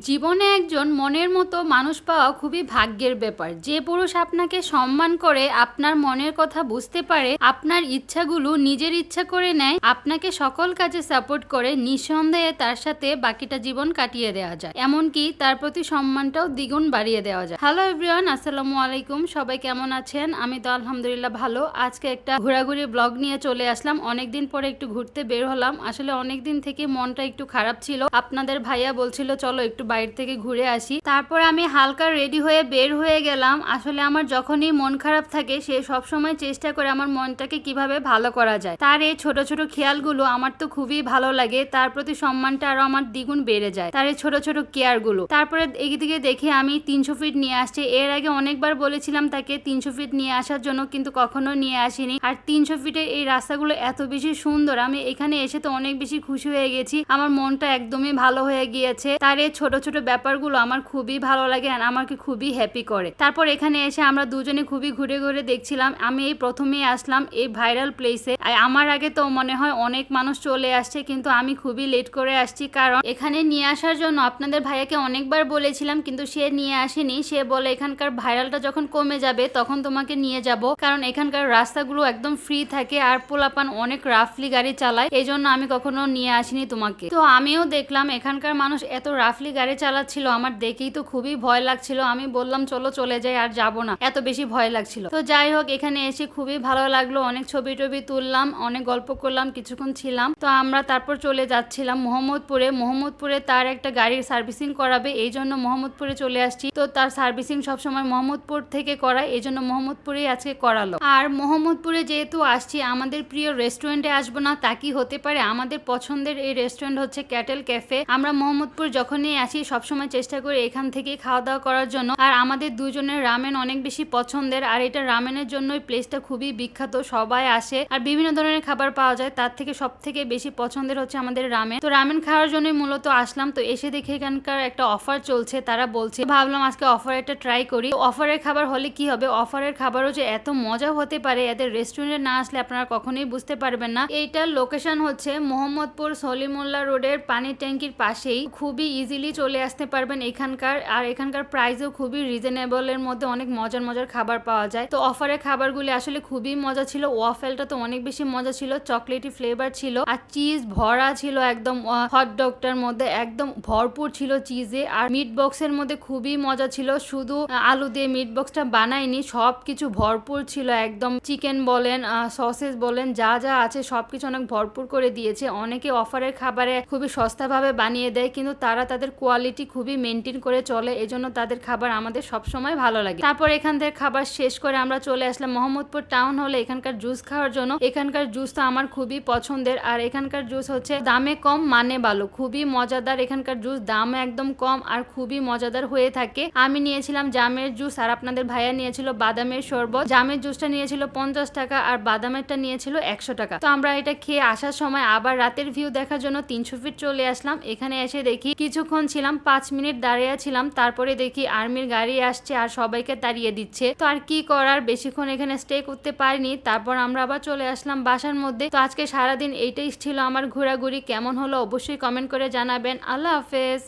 জীবনে একজন মনের মতো মানুষ পাওয়া খুবই ভাগ্যের ব্যাপার। যে পুরুষ আপনাকে সম্মান করে, আপনার মনের কথা বুঝতে পারে, আপনার ইচ্ছাগুলো নিজের ইচ্ছা করে নেয়, আপনাকে সকল কাজে সাপোর্ট করে, নিঃসন্দেহে তার সাথে বাকিটা জীবন কাটিয়ে দেওয়া যায়। এমনকি তার প্রতি সম্মানটাও দ্বিগুণ বাড়িয়ে দেওয়া যায়। হ্যালো এভরিওয়ান, আসসালামু আলাইকুম। সবাই কেমন আছেন? আমি তো আলহামদুলিল্লাহ ভালো। আজকে একটা ঘোরাঘুরি ব্লগ নিয়ে চলে আসলাম। অনেকদিন পরে একটু ঘুরতে বের হলাম। আসলে অনেকদিন থেকে মনটা একটু খারাপ ছিল। আপনাদের ভাইয়া বলছিল, চলো একটু বাইরে থেকে ঘুরে আসি। তারপর আমি হালকা রেডি হয়ে বের হয়ে গেলাম। আসলে আমার যখনই মন খারাপ থাকে, সে সবসময় চেষ্টা করে আমার মনটাকে কীভাবে ভালো করা যায়। তার এই ছোট ছোট খেয়ালগুলো আমার তো খুবই ভালো লাগে। তার প্রতি সম্মানটা আরও আমার দ্বিগুণ বেড়ে যায়। তার এই ছোট ছোট কেয়ারগুলো তারপরে এদিকে দেখে আমি তিনশো ফিট নিয়ে আসছি। এর আগে অনেকবার বলেছিলাম তাকে তিনশো ফিট নিয়ে আসার জন্য, কিন্তু কখনো নিয়ে আসিনি। আর তিনশো ফিটের এই রাস্তাগুলো এত বেশি সুন্দর। আমি এখানে এসে তো অনেক বেশি খুশি হয়ে গেছি। আমার মনটা একদমই ভালো হয়ে গিয়েছে। তার এই ছোট ছোট ব্যাপারগুলো আমার খুবই ভালো লাগে আর আমাকে খুবই হ্যাপি করে। তারপর এখানে এসে আমরা দুজনে খুবই ঘুরে ঘুরে দেখছিলাম। আমি এই প্রথমেই আসলাম এই ভাইরাল প্লেসে আমার আগে তো মনে হয় অনেক মানুষ চলে আসছে, কিন্তু আমি খুবই লেট করে আসছি। কারণ এখানে নিয়ে আসার জন্য আপনাদের ভাইয়াকে অনেকবার বলেছিলাম, কিন্তু সে নিয়ে আসেনি। সে বলে, এখানকার ভাইরালটা যখন কমে যাবে, তখন তোমাকে নিয়ে যাব। কারণ এখানকার রাস্তাগুলো একদম ফ্রি থাকে আর পোলাপান অনেক রাফলি গাড়ি চালায়। এই জন্য আমি কখনো নিয়ে আসিনি তোমাকে। তো আমিও দেখলাম, এখানকার মানুষ এত রাফলি গাড়ি চালাচ্ছিল, আমার দেখেই তো খুবই ভয় লাগছিল। আমি বললাম, চলো, চলে যাই, আর যাব না। এত বেশি ভয় লাগছিল। তো যাই হোক, এখানে এসে খুবই ভালো লাগল। অনেক ছবি টবি তুললাম, অনেক গল্প করলাম, কিছুক্ষণ ছিলাম। তো আমরা তারপর চলে যাচ্ছিলাম মোহাম্মদপুরে। মোহাম্মদপুরে তার একটা গাড়ির সার্ভিসিং করাবে, এই জন্য মোহাম্মদপুরে চলে আসছি। তো তার সার্ভিসিং সবসময় মোহাম্মদপুর থেকে করায়, এই জন্য মোহাম্মদপুরেই আজকে করালো। আর মোহাম্মদপুরে যেহেতু আসছি, আমাদের প্রিয় রেস্টুরেন্টে আসব না, তা কি হতে পারে? আমাদের পছন্দের এই রেস্টুরেন্ট হচ্ছে ক্যাটেল ক্যাফে। আমরা মোহাম্মদপুর যখনই আসি সবসময় চেষ্টা করি এখান থেকে খাওয়া দাওয়া করার জন্য। আর আমাদের দুজনের রামেন অনেক বেশি পছন্দের, আর এটা রামেনের জন্য প্লেসটা খুবই বিখ্যাত, সবাই আসে। আর বিভিন্ন ধরনের খাবার পাওয়া যায়, তার থেকে সব থেকে বেশি পছন্দের হচ্ছে আমাদের রামেন। তো রামেন খাওয়ার জন্যই মূলত আসলাম, তো এসে দেখে এখানকার একটা অফার চলছে, তারা বলছে, ভাবলাম আজকে অফার একটা ট্রাই করি। অফারের খাবার হলে কি হবে? অফারের খাবারও যে এত মজা হতে পারে, এদের রেস্টুরেন্টে না আসলে আপনারা কখনোই বুঝতে পারবেন না। এইটার লোকেশন হচ্ছে মোহাম্মদপুর সলিমুল্লাহ রোডের পানির ট্যাঙ্কির পাশেই। খুবই ইজিলি চলে আসতে পারবেন এখানকার। আর এখানকার প্রাইসও খুবই রিজনেবল এর মধ্যে অনেক মজার মজার খাবার পাওয়া যায়। তো অফারের খাবারগুলি আসলে খুবই মজা ছিল। ওয়াফেলটা তো অনেক বেশি মজা ছিল চকলেটি ফ্লেভার ছিল। আর চিজ ভরা ছিল একদম হট ডগটার মধ্যে একদম ভরপুর ছিল চিজে আর মিট বক্সের মধ্যে খুবই মজা ছিল। শুধু আলু দিয়ে মিট বক্সটা বানায়নি সব কিছু ভরপুর ছিল একদম। চিকেন বলেন সসেস বলেন, যা যা আছে সবকিছু অনেক ভরপুর করে দিয়েছে। অনেকে অফারের খাবারে খুবই সস্তাভাবে বানিয়ে দেয়, কিন্তু তারা তাদের কোয়ালিটি খুবই মেনটেন করে চলে, এজন্য তাদের খাবার আমাদের সবসময় ভালো লাগে। তারপর এখান থেকে খাবার শেষ করে আমরা চলে আসলাম মোহাম্মদপুর টাউন হলে এখানকার জুস খাওয়ার জন্য। এখানকার জুস তো আমার খুবই পছন্দের, আর এখানকার জুস হচ্ছে দামে কম মানে ভালো। খুবই মজাদার এখানকার জুস দাম একদম কম, আর খুবই মজাদার হয়ে থাকে। আমি নিয়েছিলাম জামের জুস আর আপনাদের ভাইয়া নিয়েছিল বাদামের শরবত। জামের জুসটা নিয়েছিল পঞ্চাশ টাকা, আর বাদামেরটা নিয়েছিল একশো টাকা। তো আমরা এটা খেয়ে আসার সময় আবার রাতের ভিউ দেখার জন্য তিনশো ফিট চলে আসলাম। এখানে এসে দেখি কিছুক্ষণ ছিলাম, পাঁচ মিনিট দাঁড়িয়ে ছিলাম, তারপরে দেখি আর্মির গাড়ি আসছে আর সবাইকে তাড়িয়ে দিচ্ছে। তো আর কি করার? বেশিক্ষণ এখানে স্টে করতে পারিনি। তারপর আমরা আবার চলে আসলাম বাসার মধ্যে। তো আজকে সারাদিন এইটাই ছিল আমার ঘোরাঘুরি। কেমন হলো অবশ্যই কমেন্ট করে জানাবেন। আল্লাহ হাফেজ।